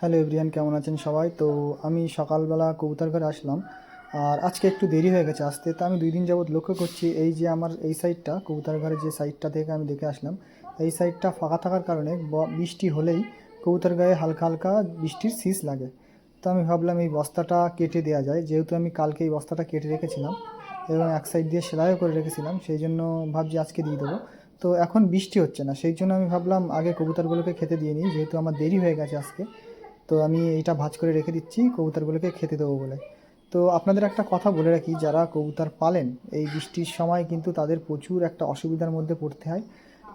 Hello everyone, কেমন আছেন সবাই? তো আমি সকালবেলা কবুতর ঘরে আসলাম, আর আজকে একটু দেরি হয়ে গেছে আসতে। তো আমি দুই দিন যাবৎ লক্ষ্য করছি, এই যে আমার এই সাইডটা, কবুতর ঘরের যে সাইডটা থেকে আমি দেখে আসলাম, এই সাইডটা ফাঁকা থাকার কারণে বৃষ্টি হলেই কবুতর গায়ে হালকা হালকা বৃষ্টির শীষ লাগে। তো আমি ভাবলাম এই বস্তাটা কেটে দেওয়া যায়, যেহেতু আমি কালকে এই বস্তাটা কেটে রেখেছিলাম এবং এক সাইড দিয়ে সেলাইও করে রেখেছিলাম, সেই জন্য ভাবছি আজকে দিয়ে দেবো। তো এখন বৃষ্টি হচ্ছে না, সেই জন্য আমি ভাবলাম আগে কবুতরগুলোকে খেতে দিয়ে নিই, যেহেতু আমার দেরি হয়ে গেছে আজকে। তো আমি এইটা ভাজ করে রেখে দিচ্ছি কবুতরগুলোকে খেতে দেবো বলে। তো আপনাদের একটা কথা বলে রাখি যারা কবুতর পালেন এই বৃষ্টির সময় কিন্তু তাদের প্রচুর একটা অসুবিধার মধ্যে পড়তে হয়।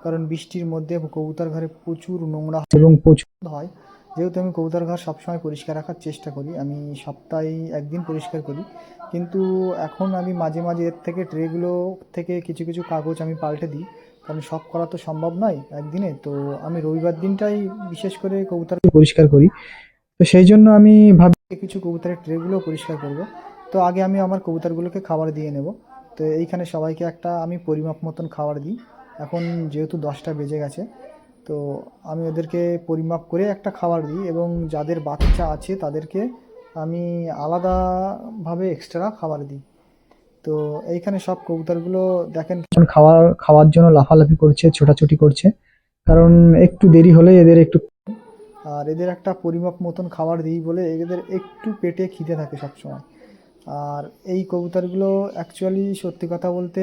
কারণ বৃষ্টির মধ্যে কবুতর ঘরে প্রচুর নোংরা এবং প্রচুর হয়। যেহেতু আমি কবুতর ঘর সবসময় পরিষ্কার রাখার চেষ্টা করি আমি সপ্তাহে একদিন পরিষ্কার করি। কিন্তু এখন আমি মাঝে মাঝে এর থেকে ট্রেগুলো থেকে কিছু কিছু কাগজ আমি পাল্টে দিই কারণ সব করা তো সম্ভব নয় একদিনে। তো আমি রবিবার দিনটাই বিশেষ করে কবুতর পরিষ্কার করি। তো সেই জন্য আমি ভাবি কিছু কবুতরের ট্রেগুলো পরিষ্কার করব। তো আগে আমি আমার কবুতরগুলোকে খাবার দিয়ে নেব। তো এইখানে সবাইকে একটা আমি পরিমাপ মতন খাবার দিই। এখন যেহেতু দশটা বেজে গেছে তো আমি ওদেরকে পরিমাপ করে একটা খাবার দিই এবং যাদের বাচ্চা আছে তাদেরকে আমি আলাদাভাবে এক্সট্রা খাবার দিই। তো এইখানে সব কবুতরগুলো দেখেন খাওয়ার খাওয়ার জন্য লাফালাফি করছে ছোটাছুটি করছে। কারণ একটু দেরি হলে এদের একটু আর এদের একটা পরিমাপ মতন খাবার দিই বলে এদের একটু পেটে খিদে থাকে সবসময়। আর এই কবুতরগুলো অ্যাকচুয়ালি সত্যি কথা বলতে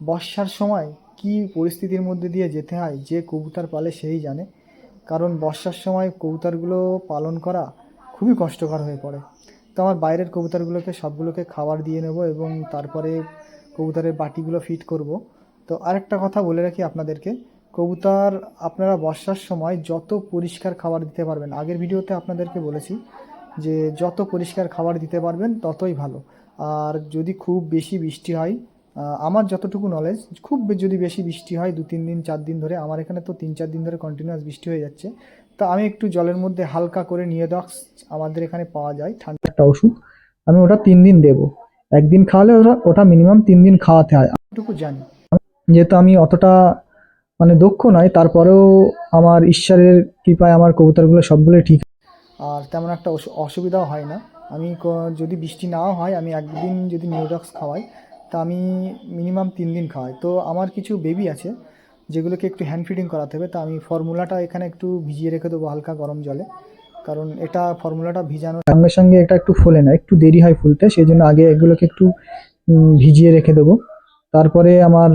বর্ষার সময় কি পরিস্থিতির মধ্যে দিয়ে যেতে হয়, যে কবুতর পালে সেই জানে। কারণ বর্ষার সময় কবুতরগুলো পালন করা খুবই কষ্টকর হয়ে পড়ে। তো আমার বাইরের কবুতরগুলোকে সবগুলোকে খাবার দিয়ে নেব এবং তারপরে কবুতরের বাটিগুলো ফিট করব। তো আরেকটা কথা বলে রাখি আপনাদেরকে কবুতর আপনারা বর্ষার সময় যত পরিষ্কার খাবার দিতে পারবেন, আগের ভিডিওতে আপনাদেরকে বলেছি যে যত পরিষ্কার খাবার দিতে পারবেন ততই ভালো। আর যদি খুব বেশি বৃষ্টি হয় আমার যতটুকু নলেজ খুব যদি বেশি বৃষ্টি হয় দু তিন দিন, চার দিন ধরে, আমার এখানে তো তিন চার দিন ধরে কন্টিনিউয়াস বৃষ্টি হয়ে যাচ্ছে। তো আমি একটু জলের মধ্যে হালকা করে নিয়ে দক্স আমাদের এখানে পাওয়া যায়। ঠান্ডা একটা ওষুধ, আমি ওটা তিন দিন দেবো। একদিন খাওয়ালে ওটা ওটা মিনিমাম তিন দিন খাওয়াতে হয়। এটুকু জানি যেহেতু আমি অতটা মানে দক্ষ নয় তারপরেও আমার ঈশ্বরের কৃপায় আমার কবুতরগুলো সবগুলোই ঠিক। আর তেমন একটা অসু- অসুবিধাও হয় না। আমি যদি বৃষ্টি নাও হয় আমি একদিন যদি নিউডক্স খাওয়াই তা আমি মিনিমাম তিন দিন খাওয়াই। তো আমার কিছু বেবি আছে যেগুলোকে একটু হ্যান্ড ফিডিং করাতে হবে তা আমি ফর্মুলাটা এখানে একটু ভিজিয়ে রেখে দেবো হালকা গরম জলে। কারণ এটা ফর্মুলাটা ভিজানোর সঙ্গে সঙ্গে এটা একটু ফুলে না একটু দেরি হয় ফুলতে সেই জন্য আগে এগুলোকে একটু ভিজিয়ে রেখে দেবো। তারপরে আমার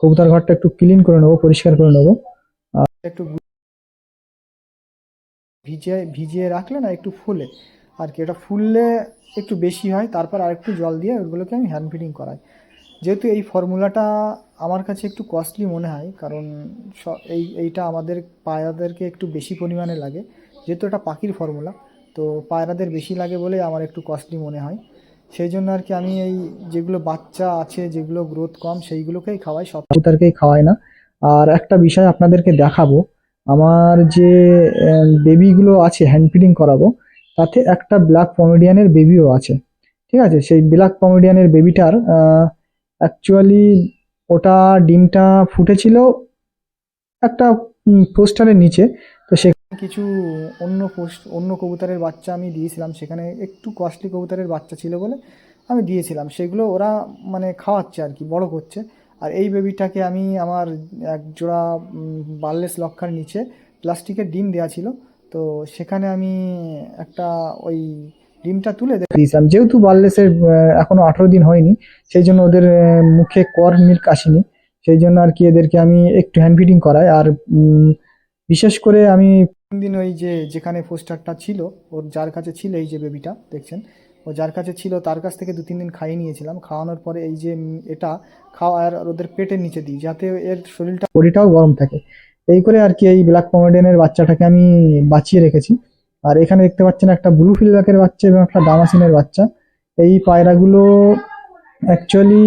কবুতর ঘরটা একটু ক্লিন করে নেব, পরিষ্কার করে নেব। একটু ভিজিয়ে ভিজিয়ে রাখলে না একটু ফুলে। আর কি, এটা ফুললে একটু বেশি হয়, তারপর আরেকটু জল দিয়ে ওগুলোকে আমি হ্যান্ড ফিডিং করাই। যেহেতু এই ফর্মুলাটা আমার কাছে একটু কস্টলি মনে হয়, কারণ এই, এইটা আমাদের পায়রাদেরকে একটু বেশি পরিমাণে লাগে। যেহেতু এটা পাখির ফর্মুলা তো পায়রাদের বেশি লাগে বলে আমার একটু কস্টলি মনে হয়। সেই জন্য আর কি আমি এই যেগুলো বাচ্চা আছে, যেগুলো গ্রোথ কম, সেইগুলোকেই খাওয়াই, সব কবুতরকেই খাওয়াই না। আর একটা বিষয় আপনাদেরকে দেখাবো, আমার যে বেবিগুলো আছে হ্যান্ড ফিডিং করাবো, তাতে একটা ব্ল্যাক পমেডিয়ানের বেবিও আছে। ঠিক আছে? সেই ব্ল্যাক পমেডিয়ানের বেবিটার অ্যাকচুয়ালি ওটা ডিমটা ফুটেছিল একটা পোস্টারের নিচে। তো সেখানে কিছু অন্য পোস্ট, অন্য কবুতরের বাচ্চা আমি দিয়েছিলাম। সেখানে একটু কস্টলি কবুতরের বাচ্চা ছিল বলে আমি দিয়েছিলাম। সেগুলো ওরা মানে খাওয়াচ্ছে আর কি, বড় করছে। আর এই বেবিটাকে আমি আমার এক জোড়া বার্লেস লক্ষার নিচে প্লাস্টিকের ডিম দেওয়া ছিল। তো সেখানে আমি একটা ওই ডিমটা তুলে দিয়েছিলাম। যেহেতু বার্লেসের এখনও আঠেরো দিন হয়নি, সেই জন্য ওদের মুখে কর মিল্ক আসেনি। সেই জন্য আর কি এদেরকে আমি একটু হ্যান্ড ফিডিং করাই। আর বিশেষ করে আমি দিন ওই যে যেখানে পোস্টারটা ছিল, ওর যার কাছে ছিল এই যে বেবিটা, দেখছেন? ও যার কাছে ছিল তার কাছ থেকে দু তিন দিন খাইয়ে নিয়েছিলাম। খাওয়ানোর পরে এই যে এটা খাওয়া আর ওদের পেটের নিচে দিই, যাতে এর শরীরটা, বডিটাও গরম থাকে। এই করে আর কি এই ব্ল্যাক পমেডেনের বাচ্চাটাকে আমি বাঁচিয়ে রেখেছি। আর এখানে দেখতে পাচ্ছেন একটা ব্লু ফিল্ডাকের বাচ্চা এবং একটা ডামাসিনের বাচ্চা। এই পায়রাগুলো অ্যাকচুয়ালি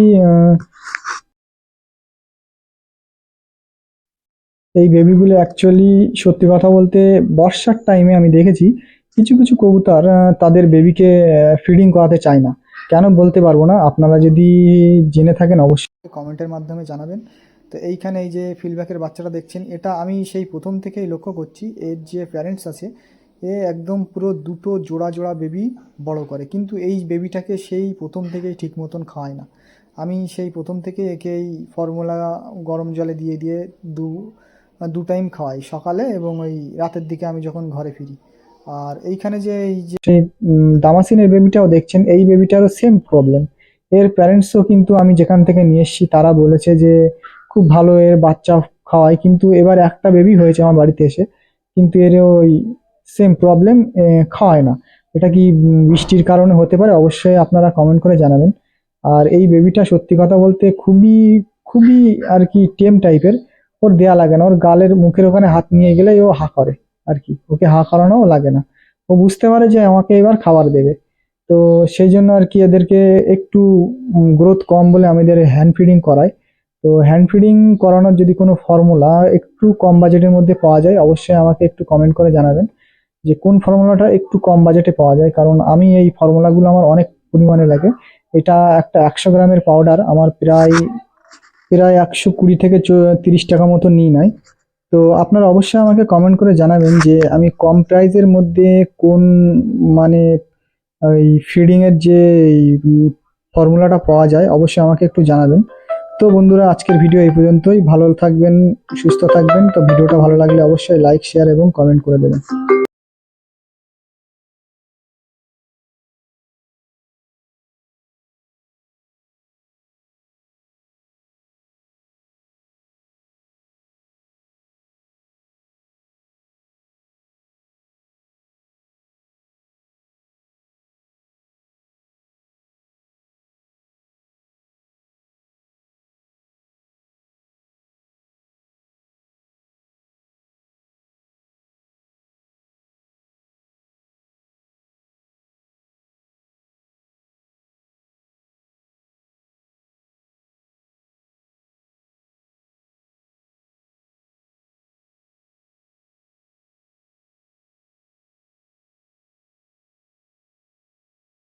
এই বেবিগুলো অ্যাকচুয়ালি সত্যি কথা বলতে বর্ষার টাইমে আমি দেখেছি, কিছু কিছু কবুতর তাদের বেবিকে ফিডিং করাতে চায় না। কেন বলতে পারব না, আপনারা যদি জেনে থাকেন অবশ্যই কমেন্টের মাধ্যমে জানাবেন। তো এইখানে এই যে ফিডব্যাকের বাচ্চাটা দেখছেন, এটা আমি সেই প্রথম থেকেই লক্ষ্য করছি, এর যে প্যারেন্টস আছে, এ একদম পুরো দুটো জোড়া জোড়া বেবি বড় করে, কিন্তু এই বেবিটাকে সেই প্রথম থেকেই ঠিক মতন খাওয়ায় না। আমি সেই প্রথম থেকে একে এই ফর্মুলা গরম জলে দিয়ে দিয়ে দু দু টাইম খাওয়াই, সকালে এবং ওই রাতের দিকে আমি যখন ঘরে ফিরি। আর এইখানে যে এই যে দামাসিনের বেবিটাও দেখছেন, এই বেবিটারও সেম প্রবলেম এর প্যারেন্টসও কিন্তু আমি যেখান থেকে নিয়ে এসেছি, তারা বলেছে যে খুব ভালো এর বাচ্চা খাওয়ায়, কিন্তু এবার একটা বেবি হয়েছে আমার বাড়িতে এসে, কিন্তু এর ওই সেম প্রবলেম খাওয়ায় না। এটা কি বৃষ্টির কারণে হতে পারে? অবশ্যই আপনারা কমেন্ট করে জানাবেন। আর এই বেবিটা সত্যি কথা বলতে খুবই খুবই আর কি টেম টাইপের ওর দেয়া লাগে না। ওর গালের মুখের ওখানে হাত নিয়ে গেলে ও হা করে আর কি। ওকে হা করানোও লাগে না। ও বুঝতে পারে যে আমাকে এবার খাবার দেবে। তো সেই জন্য আর কি এদেরকে একটু গ্রোথ কম বলে আমাদের হ্যান্ড ফিডিং করাই। তো হ্যান্ড ফিডিং করানোর যদি কোনো ফর্মুলা একটু কম বাজেটের মধ্যে পাওয়া যায়, অবশ্যই আমাকে একটু কমেন্ট করে জানাবেন যে কোন ফর্মুলাটা একটু কম বাজেটে পাওয়া যায়। কারণ আমি এই ফর্মুলাগুলো আমার অনেক পরিমাণে লাগে। এটা একটা একশো গ্রামের পাউডার আমার প্রায় প্রায় একশো কুড়ি থেকে তিরিশ টাকা মতো নিই নাই। তো আপনারা অবশ্যই আমাকে কমেন্ট করে জানাবেন যে আমি কম প্রাইসের মধ্যে কোন মানে ওই ফিডিংয়ের যে ফর্মুলাটা পাওয়া যায়, অবশ্যই আমাকে একটু জানাবেন। তো বন্ধুরা, আজকের ভিডিও এই পর্যন্তই। ভালো থাকবেন, সুস্থ থাকবেন। তো ভিডিওটা ভালো লাগলে অবশ্যই লাইক শেয়ার এবং কমেন্ট করে দেবেন।